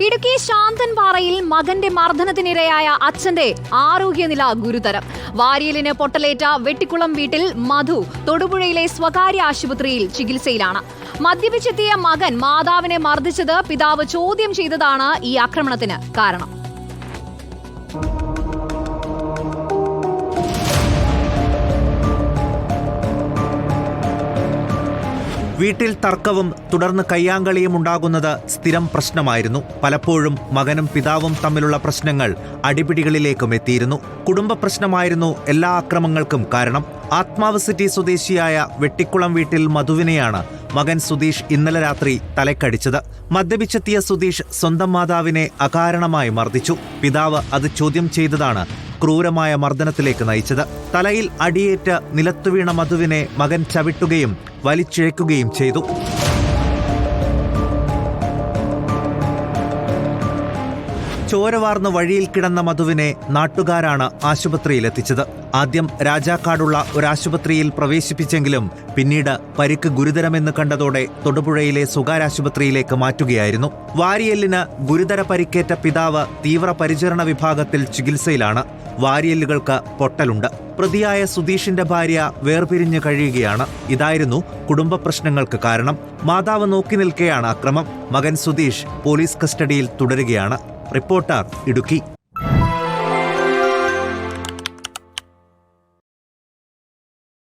ഇടുക്കി ശാന്തൻപാറയിൽ മകന്റെ മർദ്ദനത്തിനിരയായ അച്ഛന്റെ ആരോഗ്യനില ഗുരുതരം. വാരിയലിന് പൊട്ടലേറ്റ വെട്ടിക്കുളം വീട്ടിൽ മധു തൊടുപുഴയിലെ സ്വകാര്യ ആശുപത്രിയിൽ ചികിത്സയിലാണ്. മദ്യപിച്ചെത്തിയ മകൻ മാതാവിനെ മർദ്ദിച്ചത് പിതാവ് ചോദ്യം ചെയ്തതാണ് ഈ ആക്രമണത്തിന് കാരണം. വീട്ടിൽ തർക്കവും തുടർന്ന് കയ്യാങ്കളിയും ഉണ്ടാകുന്നത് സ്ഥിരം പ്രശ്നമായിരുന്നു. പലപ്പോഴും മകനും പിതാവും തമ്മിലുള്ള പ്രശ്നങ്ങൾ അടിപിടികളിലേക്കും എത്തിയിരുന്നു. കുടുംബ പ്രശ്നമായിരുന്നു എല്ലാ അക്രമങ്ങൾക്കും കാരണം. ആത്മാവ് സിറ്റി സ്വദേശിയായ വെട്ടിക്കുളം വീട്ടിൽ മധുവിനെയാണ് മകൻ സുധീഷ് ഇന്നലെ രാത്രി തലക്കടിച്ചത്. മദ്യപിച്ചെത്തിയ സുധീഷ് സ്വന്തം മാതാവിനെ അകാരണമായി മർദ്ദിച്ചു. പിതാവ് അത് ചോദ്യം ചെയ്തതാണ് ക്രൂരമായ മർദ്ദനത്തിലേക്ക് നയിച്ചത്. തലയിൽ അടിയേറ്റ നിലത്തുവീണ മധുവിനെ മകൻ ചവിട്ടുകയും വലിച്ചിഴക്കുകയും ചെയ്തു. ചോരവാർന്ന് വഴിയിൽ കിടന്ന മധുവിനെ നാട്ടുകാരാണ് ആശുപത്രിയിലെത്തിച്ചത്. ആദ്യം രാജാക്കാടുള്ള ഒരു ആശുപത്രിയിൽ പ്രവേശിപ്പിച്ചെങ്കിലും പിന്നീട് പരിക്ക് ഗുരുതരമെന്ന് കണ്ടതോടെ തൊടുപുഴയിലെ സ്വകാര്യ ആശുപത്രിയിലേക്ക് മാറ്റുകയായിരുന്നു. വാരിയെല്ലിന് ഗുരുതര പരിക്കേറ്റ പിതാവ് തീവ്രപരിചരണ വിഭാഗത്തിൽ ചികിത്സയിലാണ്. വാരിയല്ലുകൾക്ക് പൊട്ടലുണ്ട്. പ്രതിയായ സുധീഷിന്റെ ഭാര്യ വേർപിരിഞ്ഞു കഴിയുകയാണ്. ഇതായിരുന്നു കുടുംബ പ്രശ്നങ്ങൾക്ക് കാരണം. മാതാവ് നോക്കി നിൽക്കെയാണ് അക്രമം. മകൻ സുധീഷ് പോലീസ് കസ്റ്റഡിയിൽ തുടരുകയാണ്. റിപ്പോർട്ടർ ഇടുക്കി